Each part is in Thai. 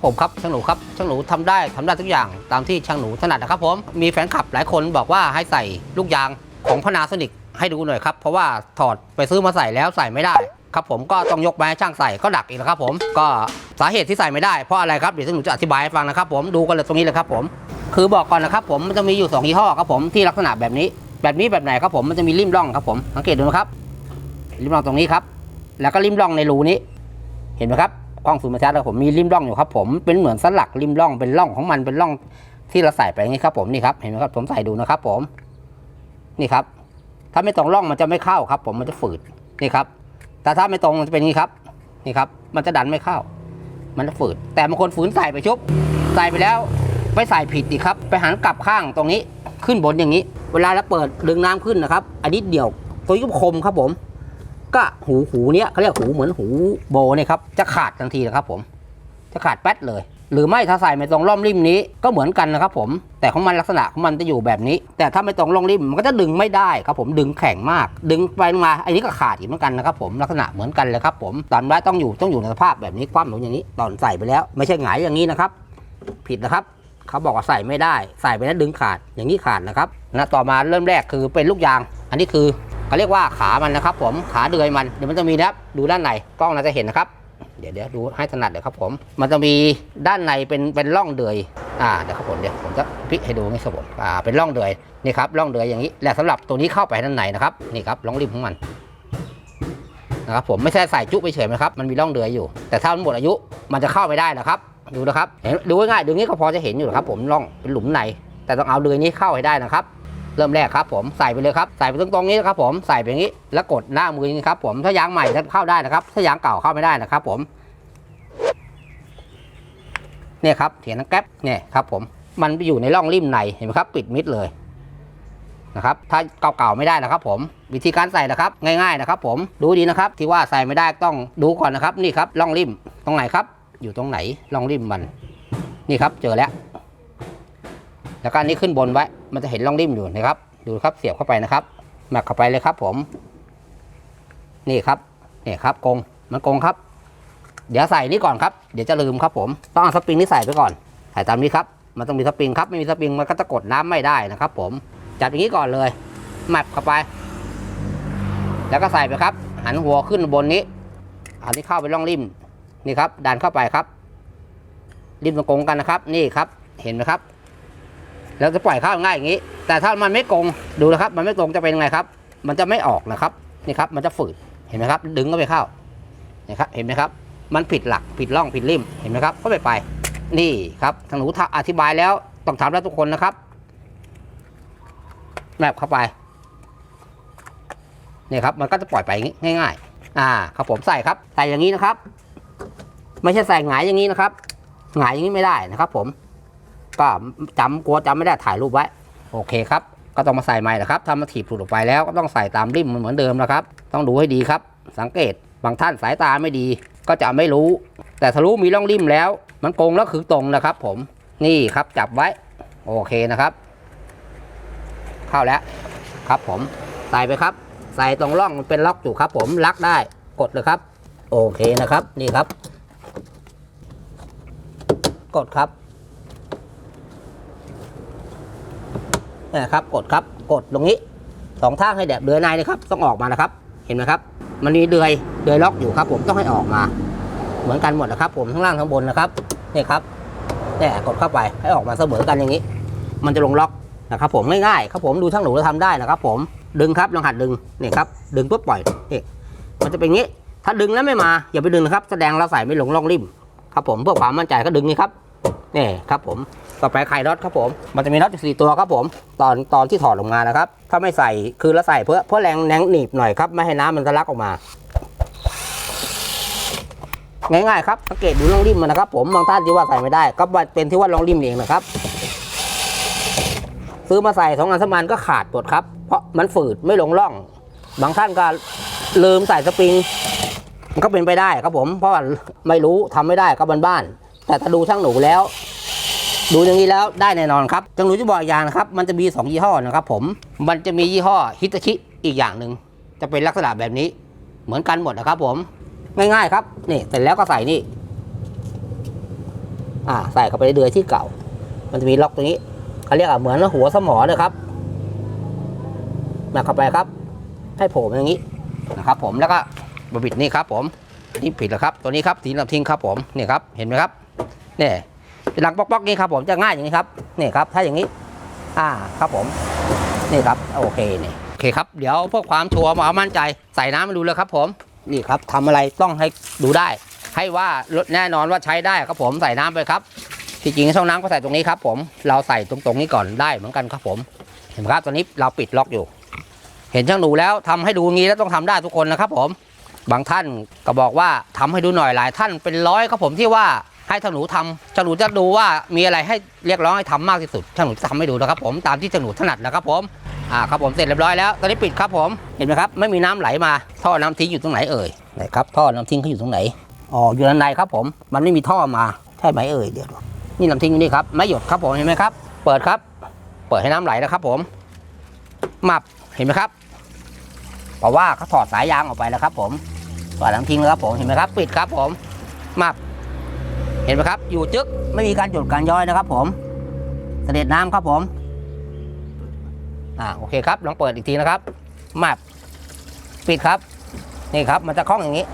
ครับผมครับช่างหนูครับช่างหนูทำได้ทำได้ทุกอย่างตามที่ช่างหนูถนัดนะครับผมมีแฟนคลับหลายคนบอกว่าให้ใส่ลูกยางของพนาโซนิกให้ดูหน่อยครับเพราะว่าถอดไปซื้อมาใส่แล้วใส่ไม่ได้ครับผมก็ต้องยกมาให้ช่างใส่ก็ดักอีกแล้วครับผมก็สาเหตุที่ใส่ไม่ได้เพราะอะไรครับเดี๋ยวช่างหนูจะอธิบายให้ฟังนะครับผมดูกันเลยตรงนี้เลยครับผมคือบอกก่อนนะครับผมมันจะมีอยู่สองยี่ห้อครับผมที่ลักษณะแบบนี้ แบบนี้แบบไหนครับผมมันจะมีริมร่องครับผมสังเกตดูนะครับริมร่องตรงนี้ครับ แล้วก็ริมร่องในรูนี้ เห็นไหมครับ กล้องซูมมาชัดแล้วผมมีริมร่องอยู่ครับผมเป็นเหมือนสลักริมร่องเป็นร่องของมันเป็นร่องที่เราใส่ไปงนี้ครับผมนี่ครับเห็นไหมครับผมใส่ดูนะครับผมนี่ครับ ถ้าไม่ตรงร่องมันจะไม่เข้าครับ ผมมันจะฝืดนี่ครับ แต่ถ้าไม่ตรงมันจะเป็นงนี้ครับนี่ครับ มันจะดันไม่เข้า มันจะฝืด แต่บางคนฝืนใส่ไปชุบใส่ไปแล้วไปใส่ผิดอีกครับ ไปหันกลับข้างตรงนี้ขึ้นบนอย่างนี้ เวลาเราเปิดดึงน้ำขึ้นนะครับ อันนี้เดี่ยวตัวยุบคมครับผม ก็หูหูเนี้ยเขาเรียกหูเหมือนหูโบเนี่ยครับจะขาดทันทีนะครับผม จะขาดแป๊ดเลย หรือไม่ถ้าใส่ไม่ตรงร่องริมนี้ก็เหมือนกันนะครับผม แต่ของมันลักษณะของมันจะอยู่แบบนี้ แต่ถ้าไม่ตรงร่องริมมันก็จะดึงไม่ได้ครับผมดึงแข็งมาก ดึงไปมาอันนี้ก็ขาดอีกเหมือนกันนะครับผมลักษณะเหมือนกันเลยครับผมตอนไว้ต้องอยู่ต้องอยู่ในสภาพแบบนี้คว่ำลงอย่างนี้ ตอนใส่ไปแล้ว ไม่ใช่หงายอย่างนี้นะครับ ผิดนะครับเขาบอกว่าใส่ไม่ได้ ใส่ไปแล้วดึงขาดอย่างนี้ขาดนะครับนะต่อมาเริ่มแรกคือเป็นลูกยาง อันนี้คือ เขาเรียกว่าขามันนะครับ ผมขาเดือยมันเดี๋ยวมันจะมีนะครับดูด้านในกล้องน่าจะเห็นนะครับ เดี๋ยวเดี๋ยวดูให้ถนัดเดี๋ยวครับผม มันจะมีด้านในเป็นเป็นร่องเดือยอ่าเดี๋ยวครับผมเดี๋ยวผมจะพลิกให้ดูนี่ครับผมอ่าเป็นร่องเดือยนี่ครับร่องเดือยอย่างนี้และสำหรับตัวนี้เข้าไปด้านในนะครับนี่ครับร่องริมของมันนะครับผมไม่ใช่ใส่จุไปเฉยนะครับมันมีร่องเดือยอยู่ แต่ถ้ามันหมดอายุมันจะเข้าไม่ได้นะครับ ดูนะครับเห็นดูง่ายๆดูงี้ก็พอจะเห็นอยู่นะครับผมร่องเป็นหลุมในแต่ต้องเอาเดือยนี้เข้าให้ได้นะครับ เริ่มแรกครับผมใส่ไปเลยครับใส่ไปตรงตรงนี้นะครับผมใส่ไปอย่างนี้ แล้วกดหน้ามืออย่างนี้ครับผมถ้ายางใหม่เข้าได้นะครับ ถ้ายางเก่าเข้าไม่ได้นะครับ ผมเนี่ยครับเถียงนังแก๊ปเนี่ยครับผมมันไปอยู่ในร่องริมในเห็นไหมครับ ปิดมิดเลยนะครับถ้าเก่าๆไม่ได้นะครับ ผมวิธีการใส่นะครับง่าย ๆนะครับ ผมดูดีนะครับ ที่ว่าใส่ไม่ได้ต้องดูก่อนนะครับ นี่ครับร่องริมตรงไหนครับ อยู่ตรงไหนร่องริมมัน นี่ครับเจอแล้ว แล้วก็อันนี้ขึ้นบนไว้ มันจะเห็นร่องริมอยู่นะครับ ดูครับเสียบเข้าไปนะครับแม็กเข้าไปเลยครับผม นี่ครับนี่ครับกงมันกงครับ เดี๋ยวใส่นี่ก่อนครับ เดี๋ยวจะลืมครับผม ต้องเอาสปริงนี่ใส่ไปก่อน ใส่ตามนี้ครับ มันต้องมีสปริงครับ ไม่มีสปริงมันก็จะกดน้ำไม่ได้นะครับผม จับอย่างนี้ก่อนเลยแมปเข้าไป แล้วก็ใส่ไปครับ หันหัวขึ้นบนนี้อันนี้เข้าไปร่องริม นี่ครับ ดันเข้าไปครับ ริมตรงกงกันนะครับ นี่ครับ เห็นไหมครับ แล้วจะปล่อยข้าวง่ายอย่างนี้ แต่ถ้ามันไม่กงดูนะครับ มันไม่ตรงจะเป็นยังไงครับ มันจะไม่ออกนะครับนี่ครับ มันจะฝืดเห็นไหมครับ ดึงก็ไปเข้านี่ครับเห็นไหมครับ มันผิดหลักผิดร่องผิดริมเห็นไหมครับ ก็ไปไป นี่ครับทางหนูอธิบายแล้วต้องทำแล้วทุกคนนะครับแมบเข้าไปนี่ครับมันก็จะปล่อยไปงง่าย ๆ อ่าครับผมใส่ครับใส่อย่างนี้นะครับ ไม่ใช่ใส่หงายอย่างนี้นะครับหงายอย่างนี้ไม่ได้นะครับ ผม ก็จำกลัวจำไม่ได้ถ่ายรูปไว้ โอเคครับ ก็ต้องมาใส่ใหม่นะครับถ้ามาถีบหลุดออกไปแล้วก็ต้องใส่ตามริมมันเหมือนเดิมนะครับ ต้องดูให้ดีครับ สังเกตบางท่านสายตาไม่ดี ก็จะไม่รู้ แต่ถ้ารู้มีร่องริมแล้ว มันโกงแล้วคือตรงนะครับ ผมนี่ครับจับไว้ โอเคนะครับ เข้าแล้วครับผมใส่ไปครับ ใส่ตรงร่องมันเป็นล็อกอยู่ครับ ผมลักได้กดเลยครับ โอเคนะครับ นี่ครับ กดครับ นะครับกดครับกดตรงนี้สองทางให้แดบเดือยในนะครับต้องออกมานะครับ เห็นไหมครับ มันมีเดือยเดือยล็อกอยู่ครับ ผมต้องให้ออกมา เหมือนกันหมดนะครับ ผมทั้งล่างทั้งบนนะครับนี่ครับเนี่ยกดเข้าไปให้ออกมาเสมอกันอย่างนี้ มันจะลงล็อกนะครับผมง่ายๆครับผมดูทั้งหนูจะทำได้นะครับ ผมดึงครับลองหัดดึงนี่ครับดึงปุ๊บปล่อยนี่มันจะเป็นงี้ ถ้าดึงแล้วไม่มาอย่าไปดึงนะครับ แสดงเราใส่ไม่ลงร่องริมครับผมเพื่อความมั่นใจก็ดึงนี่ครับ นี่ครับผมต่อไปไข่น็อตครับผม มันจะมีน็อตอยู่สี่ตัวครับผม ตอนตอนที่ถอดออกมานะครับ ถ้าไม่ใส่คือเราใส่เพื่อเพื่อแรงแรงหนีบหน่อยครับ ไม่ให้น้ำมันทะลักออกมา ง่ายๆครับสังเกตดูร่องริมมันนะครับ ผมบางท่านที่ว่าใส่ไม่ได้ก็เป็นที่ว่าร่องริมเองนะครับ ซื้อมาใส่สองงานสมานก็ขาดหมดครับ เพราะมันฝืดไม่ลงร่อง บางท่านก็ลืมใส่สปริงมันก็เป็นไปได้ครับผม เพราะว่าไม่รู้ทำไม่ได้ก็บ้านๆ แต่ถ้าดูช่างหนูแล้ว ดูอย่างนี้แล้วได้แน่นอนครับช่างหนูจะบอกอย่างนะครับ มันจะมีสองยี่ห้อนะครับผมมันจะมียี่ห้อฮิตาชิอีกอย่างหนึ่งจะเป็นลักษณะแบบนี้ เหมือนกันหมดนะครับ ผม ง่ายๆครับนี่เสร็จแล้วก็ใส่นี่ อ่า ใส่เข้าไปในเดือยที่เก่า มันจะมีล็อกตรงนี้เขาเรียกอะเหมือนหัวสมอเลยครับมาเข้าไปครับ ให้โผล่มอย่างนี้นะครับ ผมแล้วก็บบิดนี่ครับ ผมนี่ผิดแล้วครับ ตัวนี้ครับสีน้ำทิ้งครับผมนี่ครับ เห็นไหมครับ เนี่ยหลังป๊อกๆนี่ครับผมจะง่ายอย่างนี้ครับนี่ครับถ้าอย่างนี้ อ่าครับผมนี่ครับโอเคนี่โอเคครับเดี๋ยวเพื่อความชัวร์มามั่นใจใส่น้ำมาดูเลยครับ ผมนี่ครับทำอะไรต้องให้ดูได้ ให้ว่ารถแน่นอนว่าใช้ได้ครับผมใส่น้ำไปครับที่จริงช่องน้ำก็ใส่ตรงนี้ครับ ผมเราใส่ตรงๆนี้ก่อนได้เหมือนกันครับผม เห็นไหมครับตอนนี้เราปิดล็อกอยู่ เห็นช่างหนูแล้วทำให้ดูงี้แล้วต้องทำได้ทุกคนนะครับ ผมบางท่านก็บอกว่าทำให้ดูหน่อยหลายท่านเป็นร้อยครับผมที่ว่า ให้ช่างหนูทำช่างหนูจะดูว่ามีอะไรให้เรียกร้องให้ทำมากที่สุดช่างหนูจะทำให้ดูนะครับผมตามที่ช่างหนูถนัดนะครับผมอ่าครับผมเสร็จเรียบร้อยแล้วตอนนี้ปิดครับผมเห็นไหมครับไม่มีน้ำไหลมาท่อน้ำทิ้งอยู่ตรงไหนเอ่ยไหนครับท่อน้ำทิ้งเขาอยู่ตรงไหนอ๋ออยู่ด้านในครับผมมันไม่มีท่อมาใช่ไหมเอ่ยเดี๋ยวนี่น้ำทิ้งอยู่นี่ครับไม่หยดครับผมเห็นไหมครับเปิดครับ เปิดให้น้ำไหลนะครับผมมับเห็นไหมครับเพราะว่าเขาถอดสายยางออกไปแล้วครับผมถอดน้ำทิ้งแล้วครับผมเห็นไหมครับ ปิดครับผมมับ เห็นไหมครับ อยู่จึ๊กไม่มีการหยดการย้อยนะครับ ผม เสด็จน้ำครับผม อ่าโอเคครับ ลองเปิดอีกทีนะครับมับปิดครับ นี่ครับ มันจะคล้องอย่างนี้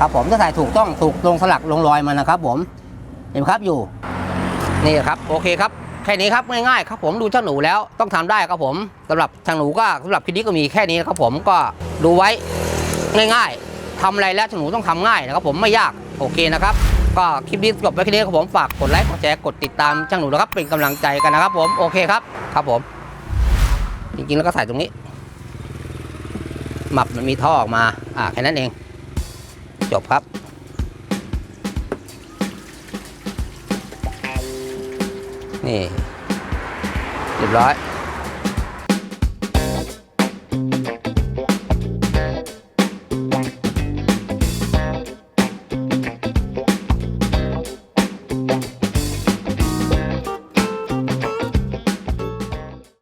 ครับผมถ้าใส่ถูกต้องถูกลงสลักลงรอยมันนะครับ ผม เห็นไหมครับอยู่ นี่ครับ โอเคครับแค่นี้ครับง่ายๆครับผมดูช่างหนูแล้วต้องทำได้ครับผมสำหรับช่างหนูก็สำหรับคลิปนี้ก็มีแค่นี้นะครับผมก็ดูไว้ง่าย ๆทำอะไรแล้วช่างหนูต้องทำง่ายนะครับ ผมไม่ยากโอเคนะครับ ก็คลิปนี้จบไปแค่นี้ครับผมฝากกดไลค์กดแชร์กดติดตามช่างหนูนะครับเป็นกำลังใจกันนะครับผมโอเคครับครับผม จริงๆแล้วก็ใส่ตรงนี้หมับมันมีท่อออกมาอ่าแค่นั้นเอง จบครับนี่เรียบร้อย